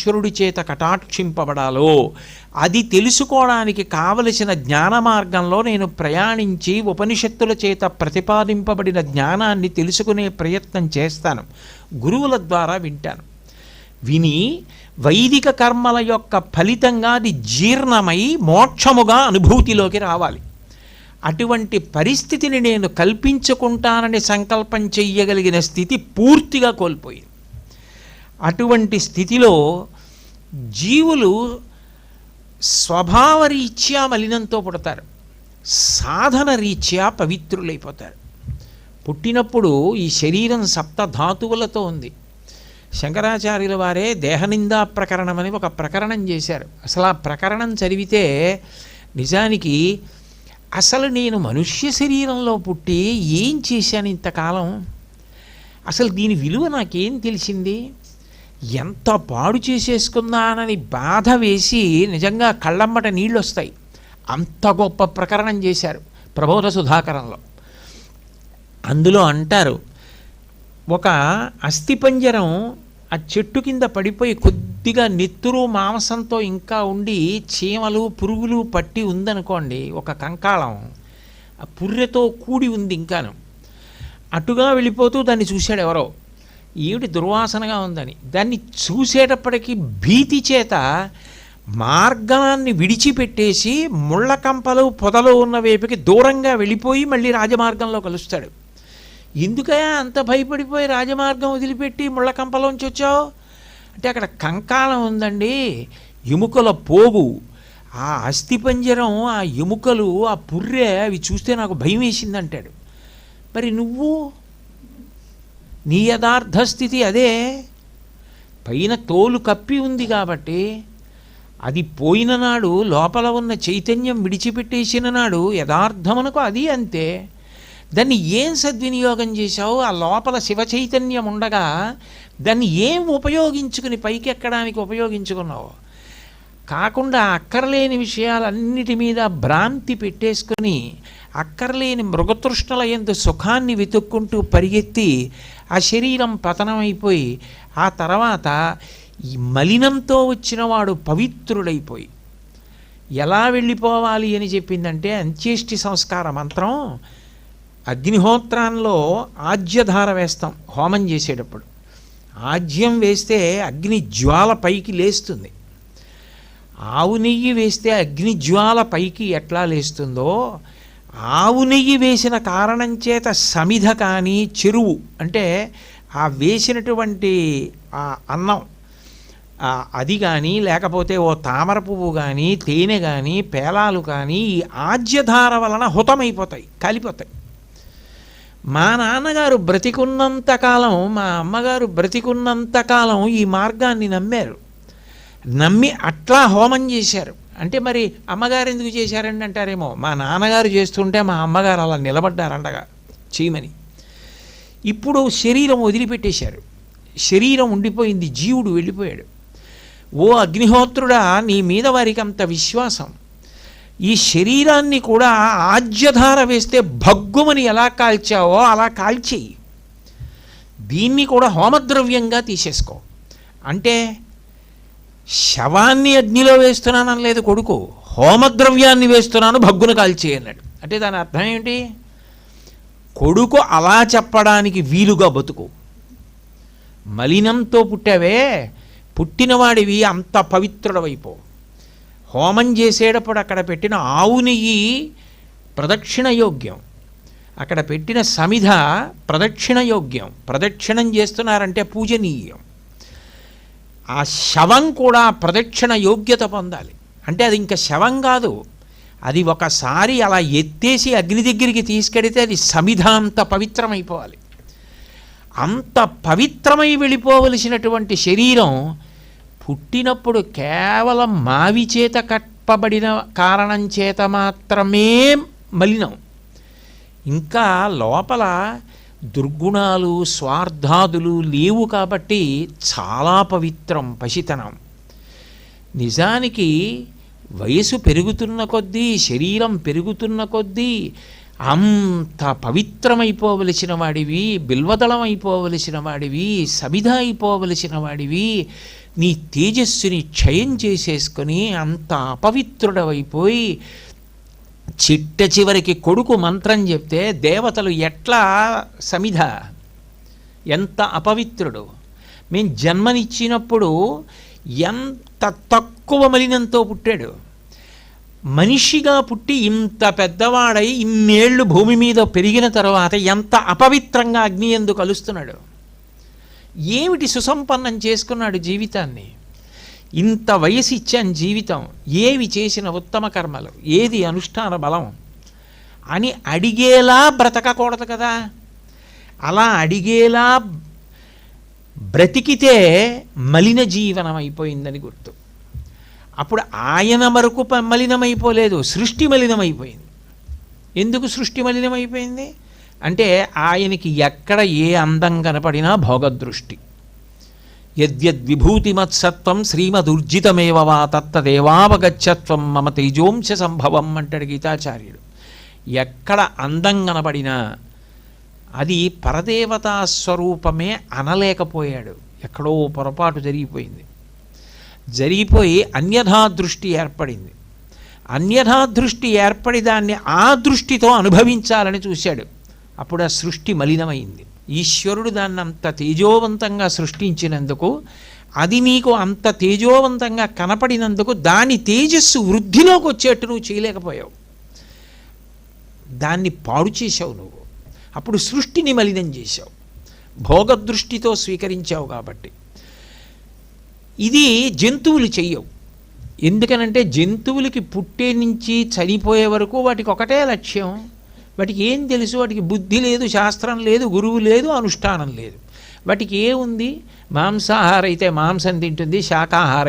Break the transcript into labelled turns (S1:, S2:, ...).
S1: ఈశ్వరుడి చేత కటాక్షింపబడాలో. అది తెలుసుకోవడానికి కావలసిన జ్ఞాన మార్గంలో నేను ప్రయాణించి ఉపనిషత్తుల చేత ప్రతిపాదింపబడిన జ్ఞానాన్ని తెలుసుకునే ప్రయత్నం చేస్తాను. గురువుల ద్వారా వింటాను. విని వైదిక కర్మల యొక్క ఫలితంగా అది జీర్ణమై మోక్షముగా అనుభూతిలోకి రావాలి. అటువంటి పరిస్థితిని నేను కల్పించుకుంటానని సంకల్పం చెయ్యగలిగిన స్థితి పూర్తిగా కోల్పోయింది. అటువంటి స్థితిలో జీవులు స్వభావరీత్యా మలినంతో పుడతారు. సాధన రీత్యా పవిత్రులైపోతారు. పుట్టినప్పుడు ఈ శరీరం సప్త ధాతువులతో ఉంది. శంకరాచార్యుల వారే దేహనిందా ప్రకరణం అని ఒక ప్రకరణం చేశారు. అసలు ఆ ప్రకరణం చదివితే నిజానికి అసలు నేను మనుష్య శరీరంలో పుట్టి ఏం చేశాను ఇంతకాలం? అసలు దీని విలువ నాకేం తెలిసింది? ఎంత పాడు చేసేసుకున్నానని బాధ వేసి నిజంగా కళ్ళమ్మట నీళ్ళు వస్తాయి అంత గొప్ప ప్రకరణం చేశారు ప్రబోధ సుధాకరంలో. అందులో అంటారు ఒక అస్థిపంజరం ఆ చెట్టు కింద పడిపోయి కొద్దిగా నెత్తురు మాంసంతో ఇంకా ఉండి చీమలు పురుగులు పట్టి ఉందనుకోండి ఒక కంకాళం ఆ పుర్రెతో కూడి ఉంది ఇంకాను. అటుగా వెళ్ళిపోతూ దాన్ని చూశాడు ఎవరో. ఈవిడి దుర్వాసనగా ఉందని. దాన్ని చూసేటప్పటికీ భీతి చేత మార్గాన్ని విడిచిపెట్టేసి ముళ్ళ కంపలు పొదలు ఉన్న వైపుకి దూరంగా వెళ్ళిపోయి మళ్ళీ రాజమార్గంలో కలుస్తాడు. ఎందుకయా అంత భయపడిపోయి రాజమార్గం వదిలిపెట్టి ముళ్ళ కంపలోంచి వచ్చావు? అంటే అక్కడ కంకాలం ఉందండి ఎముకల పోగు. ఆ అస్థిపంజరం ఆ ఎముకలు ఆ పుర్రె అవి చూస్తే నాకు భయం వేసింది అంటాడు మరి నువ్వు నీ యథార్థ స్థితి అదే. పైన తోలు కప్పి ఉంది కాబట్టి అది పోయిన నాడు లోపల ఉన్న చైతన్యం విడిచిపెట్టేసిన నాడు యథార్థమనకు అది అంతే. దాన్ని ఏం సద్వినియోగం చేశావు? ఆ లోపల శివ చైతన్యం ఉండగా దాన్ని ఏం ఉపయోగించుకుని పైకి ఎక్కడానికి ఉపయోగించుకున్నావు? కాకుండా అక్కర్లేని విషయాలన్నిటి మీద భ్రాంతి పెట్టేసుకొని అక్కర్లేని మృగతృష్ణల ఎందు సుఖాన్ని వెతుక్కుంటూ పరిగెత్తి ఆ శరీరం పతనమైపోయి ఆ తర్వాత ఈ మలినంతో వచ్చినవాడు పవిత్రుడైపోయి ఎలా వెళ్ళిపోవాలి అని చెప్పిందంటే అంత్యేష్టి సంస్కార మంత్రం అగ్నిహోత్రాల్లో ఆజ్యధార వేస్తాం హోమం చేసేటప్పుడు. ఆజ్యం వేస్తే అగ్ని జ్వాల పైకి లేస్తుంది. ఆవు నెయ్యి వేస్తే అగ్ని జ్వాల పైకి ఎట్లా లేస్తుందో ఆవు నెయ్యి వేసిన కారణం చేత సమిధ కానీ చెరువు అంటే ఆ వేసినటువంటి ఆ అన్నం అది కానీ లేకపోతే ఓ తామర పువ్వు కానీ తేనె కానీ పేలాలు కానీ ఈ ఆజ్యధార వలన హుతమైపోతాయి కాలిపోతాయి. మా నాన్నగారు బ్రతికున్నంత కాలం మా అమ్మగారు బ్రతికున్నంత కాలం ఈ మార్గాన్ని నమ్మారు. నమ్మి అట్లా హోమం చేశారు. అంటే మరి అమ్మగారు ఎందుకు చేశారండి అంటారేమో? మా నాన్నగారు చేస్తుంటే మా అమ్మగారు అలా నిలబడ్డారండగా చేయమని ఇప్పుడు శరీరం వదిలిపెట్టేశారు. శరీరం ఉండిపోయింది జీవుడు వెళ్ళిపోయాడు. ఓ అగ్నిహోత్రుడా నీ మీద వారికి అంత విశ్వాసం. ఈ శరీరాన్ని కూడా ఆజ్యధార వేస్తే భగ్గుమని ఎలా కాల్చావో అలా కాల్చేయి. దీన్ని కూడా హోమద్రవ్యంగా తీసేసుకో. అంటే శవాన్ని అగ్నిలో వేస్తున్నానని లేదు కొడుకు. హోమద్రవ్యాన్ని వేస్తున్నాను భగ్గును కాల్చి అన్నాడు. అంటే దాని అర్థం ఏంటి? కొడుకు అలా చెప్పడానికి వీలుగా బతుకు. మలినంతో పుట్టావే పుట్టినవాడివి అంత పవిత్రుడవైపో. హోమం చేసేటప్పుడు అక్కడ పెట్టిన ఆవు నెయ్యి ప్రదక్షిణ యోగ్యం. అక్కడ పెట్టిన సమిధ ప్రదక్షిణ యోగ్యం. ప్రదక్షిణం చేస్తున్నారంటే పూజనీయం. ఆ శవం కూడా ప్రదక్షిణ యోగ్యత పొందాలి. అంటే అది ఇంకా శవం కాదు. అది ఒకసారి అలా ఎత్తేసి అగ్ని దగ్గరికి తీసుకెడితే అది సమిధ అంత పవిత్రమైపోవాలి. అంత పవిత్రమై వెళ్ళిపోవలసినటువంటి శరీరం పుట్టినప్పుడు కేవలం మావి చేత కట్టబడిన కారణం చేత మాత్రమే మలినం. ఇంకా లోపల దుర్గుణాలు స్వార్థాదులు లేవు కాబట్టి చాలా పవిత్రం పసితనం. నిజానికి వయసు పెరుగుతున్న కొద్దీ శరీరం పెరుగుతున్న కొద్దీ అంత పవిత్రమైపోవలసిన వాడివి బిల్వదళం అయిపోవలసిన వాడివి సబిధ అయిపోవలసిన వాడివి నీ తేజస్సుని క్షయం చేసేసుకొని అంత అపవిత్రుడవైపోయి చిట్ట చివరికి కొడుకు మంత్రం చెప్తే దేవతలు ఎట్లా సమిధ? ఎంత అపవిత్రుడు. మేము జన్మనిచ్చినప్పుడు ఎంత తక్కువ మలినంతో పుట్టాడు. మనిషిగా పుట్టి ఇంత పెద్దవాడై ఇన్నేళ్ళు భూమి మీద పెరిగిన తర్వాత ఎంత అపవిత్రంగా అగ్ని ఎందు కలుస్తున్నాడు. ఏమిటి సుసంపన్నం చేసుకున్నాడు జీవితాన్ని? ఇంత వయసు ఇచ్చాను జీవితం ఏవి చేసిన ఉత్తమ కర్మలు? ఏది అనుష్ఠాన బలం? అని అడిగేలా బ్రతకకూడదు కదా. అలా అడిగేలా బ్రతికితే మలిన జీవనం అయిపోయిందని గుర్తు. అప్పుడు ఆయన వరకు ప- మలినమైపోలేదు. సృష్టి మలినమైపోయింది. ఎందుకు సృష్టి మలినమైపోయింది? అంటే ఆయనకి ఎక్కడ ఏ అందం కనపడినా భోగదృష్టి. యద్యద్విభూతిమత్సత్వం శ్రీమదుర్జితమేవ వా తత్తదేవావగచ్చత్వం మమ తేజోంశ సంభవం అంటాడు గీతాచార్యుడు. ఎక్కడ అందం కనబడినా అది పరదేవతా స్వరూపమే అనలేకపోయాడు. ఎక్కడో పొరపాటు జరిగిపోయింది. జరిగిపోయి అన్యథా దృష్టి ఏర్పడింది. అన్యథా దృష్టి ఏర్పడి దాన్ని ఆ దృష్టితో అనుభవించాలని చూశాడు. అప్పుడు ఆ సృష్టి మలినమైంది. ఈశ్వరుడు దాన్ని అంత తేజోవంతంగా సృష్టించినందుకు అది నీకు అంత తేజోవంతంగా కనపడినందుకు దాని తేజస్సు వృద్ధిలోకి వచ్చేట్టు నువ్వు చేయలేకపోయావు. దాన్ని పాడు చేశావు నువ్వు. అప్పుడు సృష్టిని మలినం చేశావు. భోగదృష్టితో స్వీకరించావు కాబట్టి. ఇది జంతువులు చెయ్యవు. ఎందుకనంటే జంతువులకి పుట్టే నుంచి చనిపోయే వరకు వాటికి ఒకటే లక్ష్యం. వాటికి ఏం తెలుసు? వాటికి బుద్ధి లేదు శాస్త్రం లేదు గురువు లేదు అనుష్ఠానం లేదు. వాటికి ఏముంది? మాంసాహార అయితే మాంసం తింటుంది శాకాహార